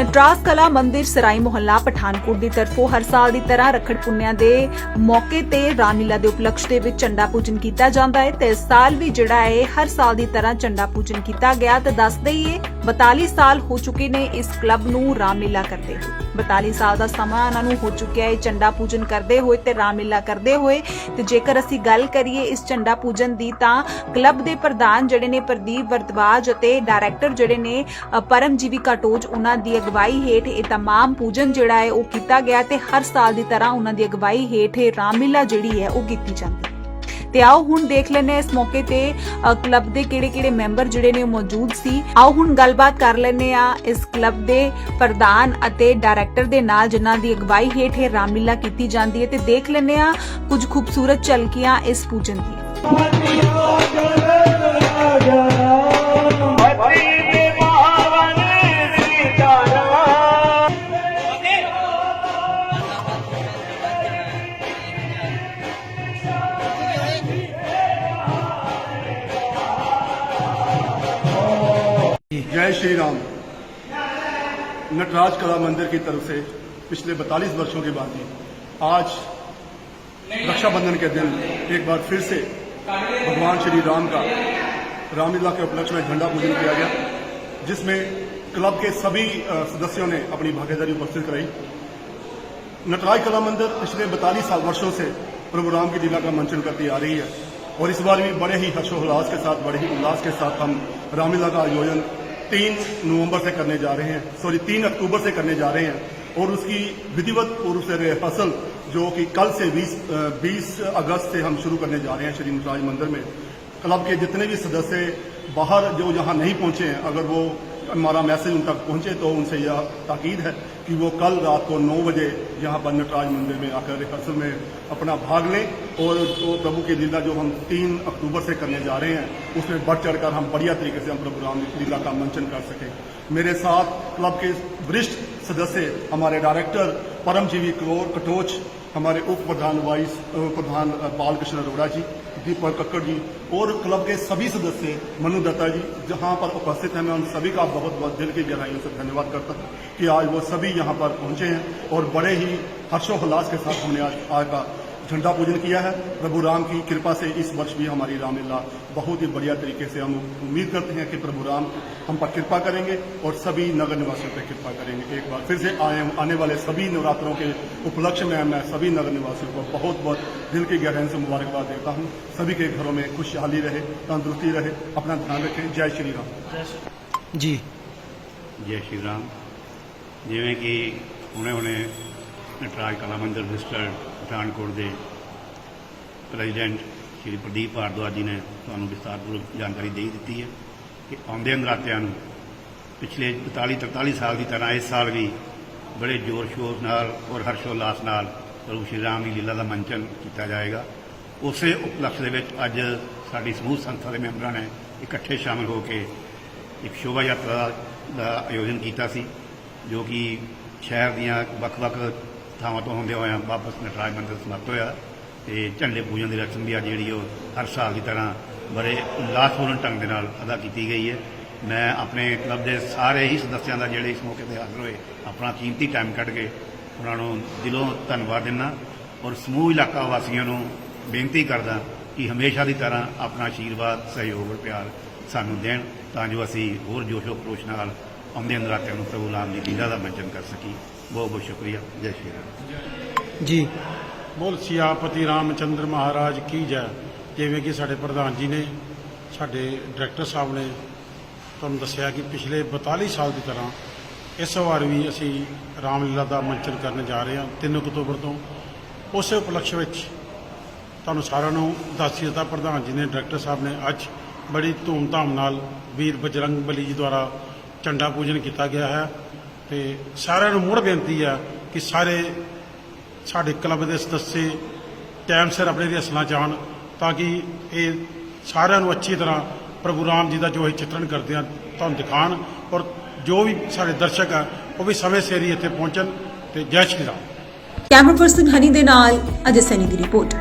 ਨਟਰਾਜ ਕਲਾ ਮੰਦਿਰ ਸਰਾਈ ਮੁਹੱਲਾ ਪਠਾਨਕੋਟ ਦੀ ਤਰਫੋਂ ਹਰ ਸਾਲ ਦੀ ਤਰ੍ਹਾਂ ਰੱਖੜ ਪੁੰਨਿਆ ਦੇ ਮੌਕੇ ਤੇ ਰਾਮਲੀਲਾ ਦੇ ਉਪਲਕਸ਼ ਦੇ ਵਿੱਚ ਝੰਡਾ ਪੂਜਨ ਕੀਤਾ ਜਾਂਦਾ ਹੈ ਤੇ ਇਸ ਸਾਲ ਵੀ ਜਿਹੜਾ ਹੈ ਹਰ ਸਾਲ ਦੀ ਤਰ੍ਹਾਂ ਝੰਡਾ ਪੂਜਨ ਕੀਤਾ ਗਿਆ ਤੇ ਦੱਸ ਦਈਏ 42 ਸਾਲ ਹੋ ਚੁੱਕੇ ਨੇ ਇਸ ਕਲੱਬ ਨੂੰ ਰਾਮਲੀਲਾ ਕਰਦੇ ਹੋਏ 42 ਸਾਲ ਦਾ ਸਮਾਂ ਉਹਨਾਂ ਨੂੰ ਹੋ ਚੁੱਕਿਆ ਹੈ ਝੰਡਾ ਪੂਜਨ ਕਰਦੇ ਹੋਏ ਤੇ ਰਾਮਲੀਲਾ ਕਰਦੇ ਹੋਏ ਤੇ ਜੇਕਰ ਅਸੀਂ ਗੱਲ ਕਰੀਏ ਇਸ ਝੰਡਾ ਪੂਜਨ ਦੀ ਤਾਂ ਕਲੱਬ ਦੇ ਪ੍ਰਧਾਨ ਜਿਹੜੇ ਨੇ ਪ੍ਰਦੀਪ ਵਰਤਵਾਜ ਅਤੇ ਡਾਇਰੈਕਟਰ ਜਿਹੜੇ ਨੇ ਅ, ਪਰਮਜੀਵੀ ਕਾਟੋਜ ਉਹਨਾਂ ਦੀ ਅਗਵਾਈ ਹੇਠ ਇਹ तमाम ਪੂਜਨ ਜਿਹੜਾ ਹੈ ਉਹ ਕੀਤਾ ਗਿਆ ਤੇ ਹਰ ਸਾਲ ਦੀ ਤਰ੍ਹਾਂ ਉਹਨਾਂ ਦੀ ਅਗਵਾਈ ਹੇਠ ਇਹ ਰਾਮਲੀਲਾ ਜਿਹੜੀ ਹੈ ਉਹ ਕੀਤੀ ਜਾਂਦੀ ਹੈ ਤੇ ਆਓ ਹੁਣ ਦੇਖ ਲੈਂਦੇ ਇਸ ਮੌਕੇ ਤੇ ਕਲੱਬ ਦੇ ਕਿਹੜੇ-ਕਿਹੜੇ ਮੈਂਬਰ ਜਿਹੜੇ ਨੇ ਉਹ ਮੌਜੂਦ ਸੀ। ਆਓ ਹੁਣ ਗੱਲਬਾਤ ਕਰ ਲੈਂਦੇ ਆ ਇਸ ਕਲੱਬ ਦੇ ਪ੍ਰਧਾਨ ਅਤੇ ਡਾਇਰੈਕਟਰ ਦੇ ਨਾਲ, ਜਿਨ੍ਹਾਂ ਦੀ ਅਗਵਾਈ ਹੇਠ ਇਹ ਰਾਮਲੀਲਾ ਕੀਤੀ ਜਾਂਦੀ ਹੈ ਤੇ ਦੇਖ ਲੈਨੇ ਆ ਕੁਝ ਖੂਬਸੂਰਤ ਝਲਕੀਆਂ ਇਸ ਪੂਜਨ ਦੀ। جے شری رام، نٹراج کلا مندر کی طرف سے پچھلے بتالیس برشوں کے بعد آج رکشا بندھن کے دن ایک بار پھر سے بھگوان شری رام کا رام لیلا کے اپلکش میں جھنڈا پوجن کیا گیا، جس میں کلب کے سبھی سدسیوں نے اپنی بھاگیداری اپستت کرائی۔ نٹراج کلا مندر پچھلے بتالیس سال برسوں سے پربھو رام کی لیلا کا منچن کرتی آ رہی ہے اور اس بار بھی بڑے ہی ہرش و کے ساتھ، بڑے ہی الاس کے ساتھ ہم رام لیلا کا آیوجن تین نومبر سے کرنے جا رہے ہیں، سوری، تین اکتوبر سے کرنے جا رہے ہیں اور اس کی ودیوت اور اسے ریہرسل جو کہ کل سے بیس بیس اگست سے ہم شروع کرنے جا رہے ہیں شریف راج مندر میں۔ کلب کے جتنے بھی سدسیہ باہر جو یہاں نہیں پہنچے ہیں، اگر وہ ہمارا میسج ان تک پہنچے تو ان سے یہ تاکید ہے کہ وہ کل رات کو نو بجے یہاں پر نٹراج مندر میں آ کر ریہرسل میں اپنا بھاگ لیں اور جو پربھو کی لیلا جو ہم تین اکتوبر سے کرنے جا رہے ہیں، اس میں بڑھ چڑھ کر ہم بڑھیا طریقے سے ہم پروگرام رام لیلا کا منچن کر سکیں۔ میرے ساتھ کلب کے ورشٹ سدسیہ ہمارے ڈائریکٹر پرم جیوی کٹوچ، ہمارے اپ پردھان وائس پردھان بال کرشن اروڑا جی دیپک ککڑ جی اور کلب کے سبھی سدسیہ منو دتا جی جہاں پر اپستھت ہیں، میں ان سبھی کا بہت بہت دل کی گہرائیوں سے دھنیہ واد کرتا ہوں کہ آج وہ سبھی یہاں پر پہنچے ہیں اور بڑے ہی ہرش و خلاص کے ساتھ ہم نے آج آج کا جھنڈا پوجن کیا ہے۔ پربھو رام کی کرپا سے اس برش بھی ہماری رام اللہ بہت ہی بڑھیا طریقے سے ہم امید کرتے ہیں کہ پربھو رام ہم پر کرپا کریں گے اور سبھی نگر نواسیوں پہ کرپا کریں گے۔ ایک بار پھر سے آنے والے سبھی نوراتروں کے اپلکش میں میں سبھی نگر نواسیوں کو بہت بہت دل کی گہرین سے مبارکباد دیتا ہوں۔ سبھی کے گھروں میں خوشحالی رہے تندرستی رہے اپنا دھیان رکھیں۔ جے شری رام۔ جی۔ جے شری رام۔ جی کہ انہیں انہیں ਨਟਰਾਜ ਕਲਾ ਮੰਦਰ ਮਿਸਟਰ ਪਠਾਨਕੋਟ ਦੇ ਪ੍ਰੈਜ਼ੀਡੈਂਟ ਸ਼੍ਰੀ ਪ੍ਰਦੀਪ ਭਾਰਦਵਾਜ ਜੀ ਨੇ ਤੁਹਾਨੂੰ ਵਿਸਤਾਰਪੂਰਵਕ ਜਾਣਕਾਰੀ ਦੇ ਦਿੱਤੀ ਹੈ ਕਿ ਆਉਂਦੇ ਨਰਾਤਿਆਂ ਨੂੰ ਪਿਛਲੇ 42 43 ਸਾਲ ਦੀ ਤਰ੍ਹਾਂ ਇਸ ਸਾਲ ਵੀ ਬੜੇ ਜ਼ੋਰ ਸ਼ੋਰ ਨਾਲ ਔਰ ਹਰਸ਼ੋਲਾਸ ਨਾਲ ਪ੍ਰਭੂ ਸ਼੍ਰੀ ਰਾਮ ਦੀ ਲੀਲਾ ਦਾ ਮੰਚਨ ਕੀਤਾ ਜਾਏਗਾ। ਉਸੇ ਉਪਲਕਸ਼ ਦੇ ਵਿੱਚ ਅੱਜ ਸਾਡੀ ਸਮੂਹ ਸੰਸਥਾ ਦੇ ਮੈਂਬਰਾਂ ਨੇ ਇਕੱਠੇ ਸ਼ਾਮਲ ਹੋ ਕੇ ਇੱਕ ਸ਼ੋਭਾ ਯਾਤਰਾ ਦਾ ਆਯੋਜਨ ਕੀਤਾ ਸੀ, ਜੋ ਕਿ ਸ਼ਹਿਰ ਦੀਆਂ ਵੱਖ-ਵੱਖ ਥਾਵਾਂ ਤੋਂ ਹੁੰਦੇ ਹੋਇਆ ਵਾਪਸ ਨਟਰਾਜ ਮੰਦਰ ਸਮਾਪਤ ਹੋਇਆ ਤੇ ਝੰਡੇ ਪੂਜਨ ਦੀ ਰਸਮ ਵੀ ਅੱਜ ਜਿਹੜੀ ਉਹ ਹਰ ਸਾਲ ਦੀ ਤਰ੍ਹਾਂ ਬੜੇ ਉਲਾਸਪੂਰਨ ਢੰਗ ਦੇ ਨਾਲ ਅਦਾ ਕੀਤੀ ਗਈ ਹੈ। ਮੈਂ ਆਪਣੇ ਕਲੱਬ ਦੇ ਸਾਰੇ ਹੀ ਸਦੱਸਿਆਂ ਦਾ ਜਿਹੜੇ ਇਸ ਮੌਕੇ ਤੇ ਹਾਜ਼ਰ ਹੋਏ, ਆਪਣਾ ਕੀਮਤੀ ਟਾਈਮ ਕੱਢ ਕੇ ਉਹਨਾਂ ਨੂੰ ਦਿਲੋਂ ਧੰਨਵਾਦ ਦਿੰਦਾ ਔਰ ਸਮੂਹ ਇਲਾਕਾ ਵਾਸੀਆਂ ਨੂੰ ਬੇਨਤੀ ਕਰਦਾ ਕਿ ਹਮੇਸ਼ਾ ਦੀ ਤਰ੍ਹਾਂ ਆਪਣਾ ਆਸ਼ੀਰਵਾਦ, ਸਹਿਯੋਗ ਪਿਆਰ ਸਾਨੂੰ ਦੇਣ ਤਾਂ ਜੋ ਅਸੀਂ ਹੋਰ ਜੋਸ਼ੋ ਖਰੋਸ਼ ਨਾਲ ਆਉਂਦੇ ਨਰਾਤਿਆਂ ਨੂੰ ਪ੍ਰਭੂ ਰਾਮ ਦੀ ਲੀਲਾ ਦਾ ਮੰਚਨ ਕਰ ਸਕੀ। ਬਹੁਤ ਬਹੁਤ ਸ਼ੁਕਰੀਆ। ਜੈ ਸ਼੍ਰੀ ਰਾਮ। ਜੀ। ਬੋਲ ਸਿਆਪਤੀ ਰਾਮਚੰਦਰ ਮਹਾਰਾਜ ਕੀ ਜੈ। ਜਿਵੇਂ ਕਿ ਸਾਡੇ ਪ੍ਰਧਾਨ ਜੀ ਨੇ ਸਾਡੇ ਡਾਇਰੈਕਟਰ ਸਾਹਿਬ ਨੇ ਤੁਹਾਨੂੰ ਦੱਸਿਆ ਕਿ ਪਿਛਲੇ 42 ਸਾਲ ਦੀ ਤਰ੍ਹਾਂ ਇਸ ਵਾਰ ਵੀ ਅਸੀਂ ਰਾਮਲੀਲਾ ਦਾ ਮੰਚਨ ਕਰਨ ਜਾ ਰਹੇ ਹਾਂ 3 ਅਕਤੂਬਰ ਤੋਂ। ਉਸੇ ਉਪਲਕਸ਼ ਵਿੱਚ ਤੁਹਾਨੂੰ ਸਾਰਿਆਂ ਨੂੰ ਦੱਸ ਦਿੱਤਾ ਪ੍ਰਧਾਨ ਜੀ ਨੇ ਡਾਇਰੈਕਟਰ ਸਾਹਿਬ ਨੇ ਅੱਜ ਬੜੀ ਧੂਮਧਾਮ ਨਾਲ ਵੀਰ ਬਜਰੰਗ ਬਲੀ ਜੀ ਦੁਆਰਾ ਝੰਡਾ ਪੂਜਨ ਕੀਤਾ ਗਿਆ ਹੈ ਤੇ ਸਾਰਿਆਂ ਨੂੰ ਮੁੜ ਬੇਨਤੀ ਹੈ ਕਿ ਸਾਰੇ ਸਾਡੇ ਕਲੱਬ ਦੇ ਸਦੱਸੇ, ਟਾਈਮ ਸਿਰ ਆਪਣੇ ਰੀਅਰਸਲਾਂ 'ਚ ਆਉਣ ਤਾਂ ਕਿ ਇਹ ਸਾਰਿਆਂ ਨੂੰ ਅੱਛੀ ਤਰ੍ਹਾਂ ਪ੍ਰਭੂ ਰਾਮ ਜੀ ਦਾ ਜੋ ਇਹ ਚਿੱਤਰਣ ਕਰਦੇ ਆ ਤੁਹਾਨੂੰ ਦਿਖਾਣ ਔਰ ਜੋ ਵੀ ਸਾਡੇ ਦਰਸ਼ਕ ਆ, ਉਹ ਵੀ ਸਮੇਂ ਸਿਰ ਹੀ ਇੱਥੇ ਪਹੁੰਚਣ ਤੇ ਜੈ ਸ਼੍ਰੀ ਰਾਮ। ਕੈਮਰਾ ਪਰਸਨ ਹਨੀ ਦੇ ਨਾਲ ਅਜੇ ਸੈਨੀ ਦੀ ਰਿਪੋਰਟ।